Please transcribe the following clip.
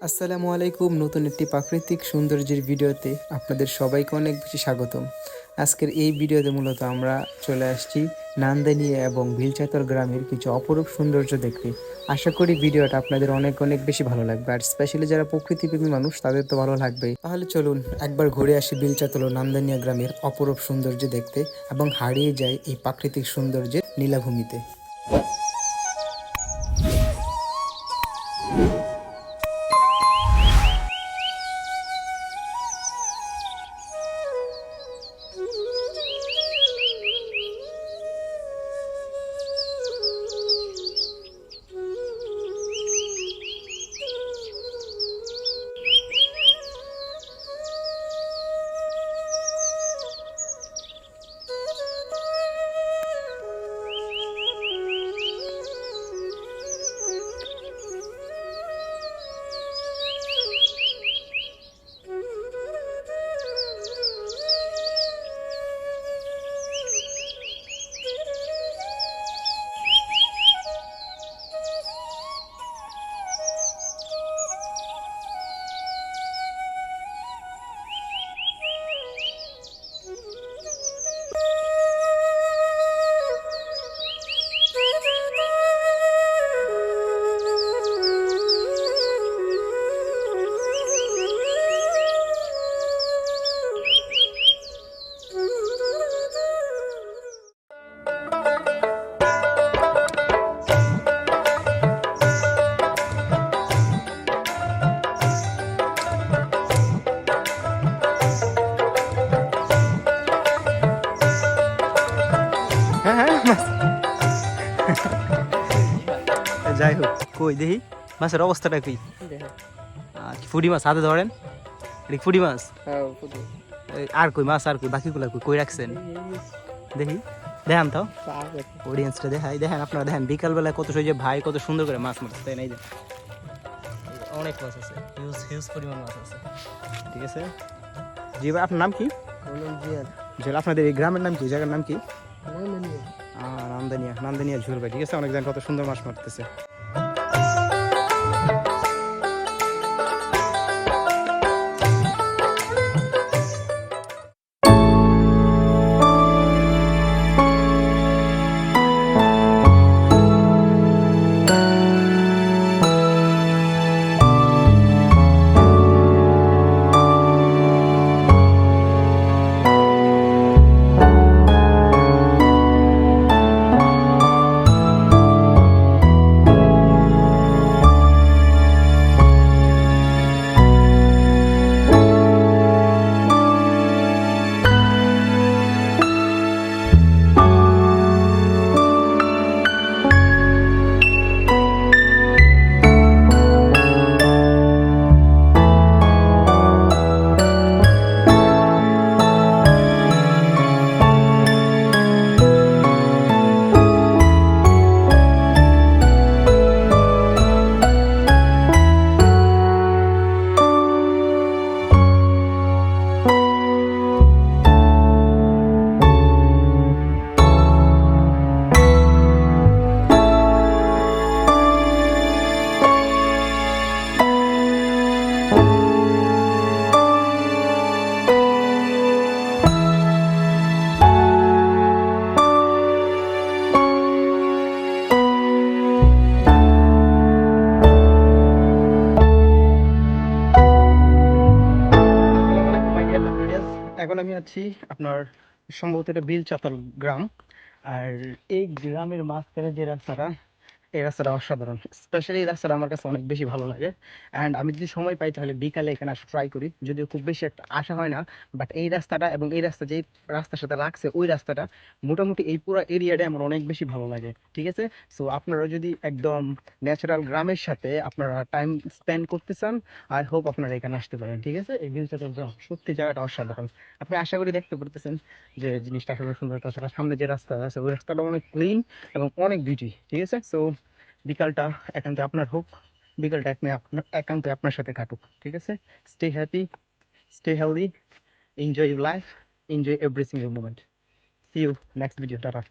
আসসালামু আলাইকুম, নতুন একটি প্রাকৃতিক সৌন্দর্যের ভিডিওতে আপনাদের সবাইকে অনেক বেশি স্বাগতম। আজকের এই ভিডিওতে মূলত আমরা চলে আসছি নান্দানিয়া এবং ভিলচাতর গ্রামের কিছু অপরূপ সৌন্দর্য দেখতে। আশা করি ভিডিওটা আপনাদের অনেক অনেক বেশি ভালো লাগবে। আর স্পেশালি যারা প্রকৃতিপ্রেমী মানুষ, তাদের তো ভালো লাগবেই। তাহলে চলুন একবার ঘুরে আসি বিলচাতল ও নান্দানিয়া গ্রামের অপরূপ সৌন্দর্য দেখতে এবং হারিয়ে যায় এই প্রাকৃতিক সৌন্দর্যের নীলাভূমিতে। যাই হোক কই দেখি? মাছের অবস্থাটা কি ফুডি মাছ হাতে ধরেন? এটা ফুডি মাছ? আর কই মাছ আর কই? বাকিগুলা কই? কই রাখছেন? দেখি। দেখান তো। অডিয়েন্সটা দেখাই। দেখেন আপনারা দেখেন বিকালবেলা কত যে ভাই কত সুন্দর করে মাছ মারছে তাই নাই অনেক মাছ আছে। হিউজ হিউজ পরিমাণ মাছ আছে। ঠিক আছে? জি ভাই আপনার নাম কি? জি আপনাদের এই গ্রামের নাম কি? জায়গার নাম কি? নান্দানিয়া নান্দানিয়া ঝুলবে ঠিক আছে? অনেক জায়গায় কত সুন্দর মাছ মারতেছে। এখন আমি আছি আপনার সম্ভবত এটা বিল চাতাল গ্রাম। আর এই গ্রামের মাঝখানে যে রাস্তাটা এই রাস্তাটা অসাধারণ। স্পেশালি এই রাস্তাটা আমার কাছে অনেক বেশি ভালো লাগে। অ্যান্ড আমি যদি সময় পাই তাহলে বিকালে এখানে আসা ট্রাই করি। যদিও খুব বেশি একটা আসা হয় না বাট এই রাস্তাটা এবং এই রাস্তা যেই রাস্তার সাথে রাখছে ওই রাস্তাটা, মোটামুটি এই পুরো এরিয়াটা আমার অনেক বেশি ভালো লাগে। ঠিক আছে? সো আপনারা যদি একদম ন্যাচারাল গ্রামের সাথে আপনারা টাইম স্পেন্ড করতে চান আই হোপ আপনারা এখানে আসতে পারেন। ঠিক আছে? এই বিলচাতল গ্রাম সত্যি জায়গাটা অসাধারণ। আপনি আশা করি দেখতে পারতেছেন যে জিনিসটা আসলে সুন্দর তাছাড়া সামনে যে রাস্তা আছে, ওই রাস্তাটা অনেক ক্লিন এবং অনেক বিউটি ঠিক আছে? সো বিকালটা একান্তে আপনার হোক, বিকালটা এক আপনার, একান্তে আপনার সাথে কাটুক, ঠিক আছে? Stay happy stay healthy enjoy your life enjoy every single moment see you next video tata.